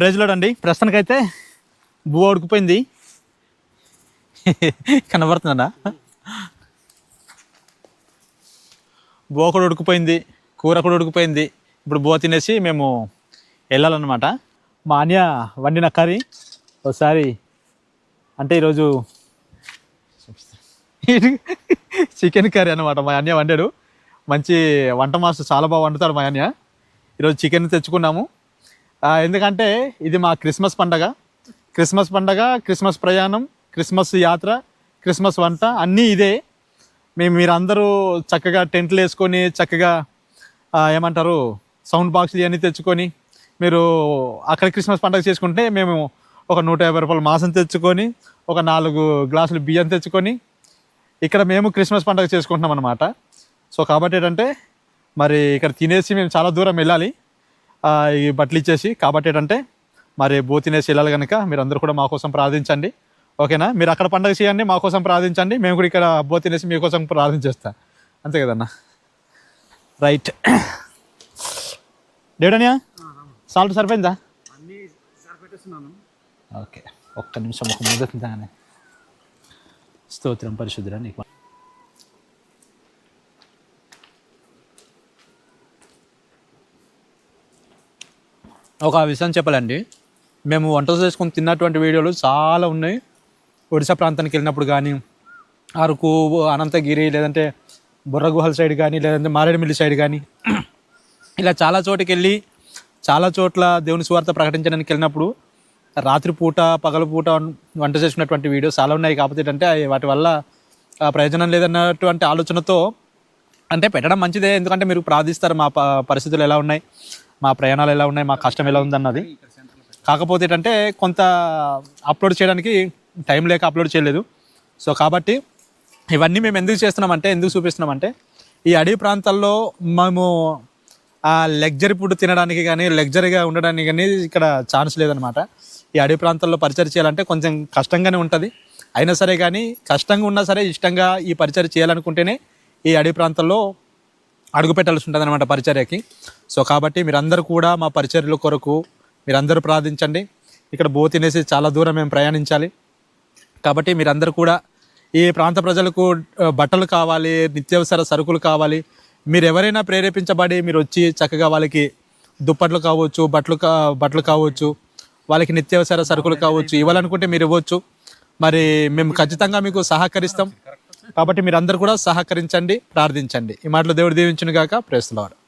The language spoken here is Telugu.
ప్రైజ్లోడ్ అండి ప్రస్తుతానికైతే బువ్వ ఉడికిపోయింది. కనబడుతుందా? బువ్వ కూడా ఉడికిపోయింది కూర కూడా ఉడికిపోయింది. ఇప్పుడు బో తినేసి మేము వెళ్ళాలన్నమాట. మా అన్య వండిన కర్రీ ఒకసారి అంటే ఈరోజు చికెన్ కర్రీ అనమాట మా అన్య వండాడు. మంచి వంట మాస్టర్ చాలా బాగా వండుతాడు మా అన్య. ఈరోజు చికెన్ తెచ్చుకున్నాము. ఎందుకంటే ఇది మా క్రిస్మస్ పండగ. క్రిస్మస్ పండగ క్రిస్మస్ ప్రయాణం క్రిస్మస్ యాత్ర క్రిస్మస్ వంట అన్నీ ఇదే. మేము మీరందరూ చక్కగా టెంట్లు వేసుకొని చక్కగా ఏమంటారు సౌండ్ బాక్స్లు ఇవన్నీ తెచ్చుకొని మీరు అక్కడ క్రిస్మస్ పండగ చేసుకుంటే మేము ఒక నూట యాభై రూపాయల మాసం తెచ్చుకొని ఒక నాలుగు గ్లాసులు బియ్యం తెచ్చుకొని ఇక్కడ మేము క్రిస్మస్ పండుగ చేసుకుంటున్నాం అనమాట సో కాబట్టి ఏంటంటే మరి ఇక్కడ తినేసి మేము చాలా దూరం వెళ్ళాలి. ఈ బట్టలు ఇచ్చేసి కాబట్టి ఏంటంటే మరి బో తినేసి వెళ్ళాలి కనుక మీరు అందరూ కూడా మా కోసం ప్రార్థించండి. ఓకేనా? మీరు అక్కడ పండగ చేయండి మా కోసం ప్రార్థించండి. మేము కూడా ఇక్కడ బో తినేసి మీకోసం ప్రార్థించేస్తా. అంతే కదన్నా? రైట్. డేడనియా సాల్ట్ సరిపోయిందా? ఓకే. ఒక్క నిమిషం ఒక తింటానే స్తోత్రం పరిశుద్ధురా నీకు ఒక విషయం చెప్పాలండి. మేము వంటలు చేసుకొని తిన్నటువంటి వీడియోలు చాలా ఉన్నాయి. ఒడిశా ప్రాంతానికి వెళ్ళినప్పుడు కానీ అరకు అనంతగిరి లేదంటే బుర్రగుహల సైడ్ కానీ లేదంటే మారేడుమిల్లి సైడ్ కానీ ఇలా చాలా చోటుకి వెళ్ళి చాలా చోట్ల దేవుని సువార్త ప్రకటించడానికి వెళ్ళినప్పుడు రాత్రిపూట పగలపూట వంట చేసుకున్నటువంటి వీడియోస్ చాలా ఉన్నాయి. కాకపోతే ఏంటంటే వాటి వల్ల ఆ, ప్రయోజనం లేదన్నటువంటి ఆలోచనతో అంటే పెట్టడం మంచిదే. ఎందుకంటే మీరు ప్రార్థిస్తారు మా పరిస్థితులు ఎలా ఉన్నాయి? మా ప్రయాణాలు ఎలా ఉన్నాయి మా కష్టం ఎలా ఉందన్నది. కాకపోతే ఏంటంటే కొంత అప్లోడ్ చేయడానికి టైం లేక అప్లోడ్ చేయలేదు. సో కాబట్టి ఇవన్నీ మేము ఎందుకు చేస్తున్నామంటే ఎందుకు చూపిస్తున్నామంటే ఈ అడవి ప్రాంతాల్లో మేము ఆ లగ్జరీ ఫుడ్ తినడానికి కానీ లగ్జరీగా ఉండడానికి కానీ ఇక్కడ ఛాన్స్ లేదనమాట ఈ అడవి ప్రాంతాల్లో పరిచయం చేయాలంటే కొంచెం కష్టంగానే ఉంటుంది. అయినా సరే కానీ కష్టంగా ఉన్నా సరే ఇష్టంగా ఈ పరిచయం చేయాలనుకుంటేనే ఈ అడవి ప్రాంతాల్లో అడుగు పెట్టాల్సి ఉంటుంది అనమాట పరిచర్యకి. సో కాబట్టి మీరందరూ కూడా మా పరిచర్యల కొరకు మీరందరూ ప్రార్థించండి. ఇక్కడ బో తినేసి చాలా దూరం మేము ప్రయాణించాలి. కాబట్టి మీరందరూ కూడా ఈ ప్రాంత ప్రజలకు బట్టలు కావాలి నిత్యావసర సరుకులు కావాలి. మీరు ఎవరైనా ప్రేరేపించబడి మీరు వచ్చి చక్కగా వాళ్ళకి దుప్పట్లు కావచ్చు బట్టలు కా బట్టలు కావచ్చు వాళ్ళకి నిత్యావసర సరుకులు కావచ్చు ఇవ్వాలనుకుంటే మీరు ఇవ్వచ్చు. మరి మేము ఖచ్చితంగా మీకు సహకరిస్తాం. కాబట్టి మీరందరూ కూడా సహకరించండి ప్రార్థించండి. ఈ మాటలు దేవుడు దీవించును గాక ప్రేస్తులవాడు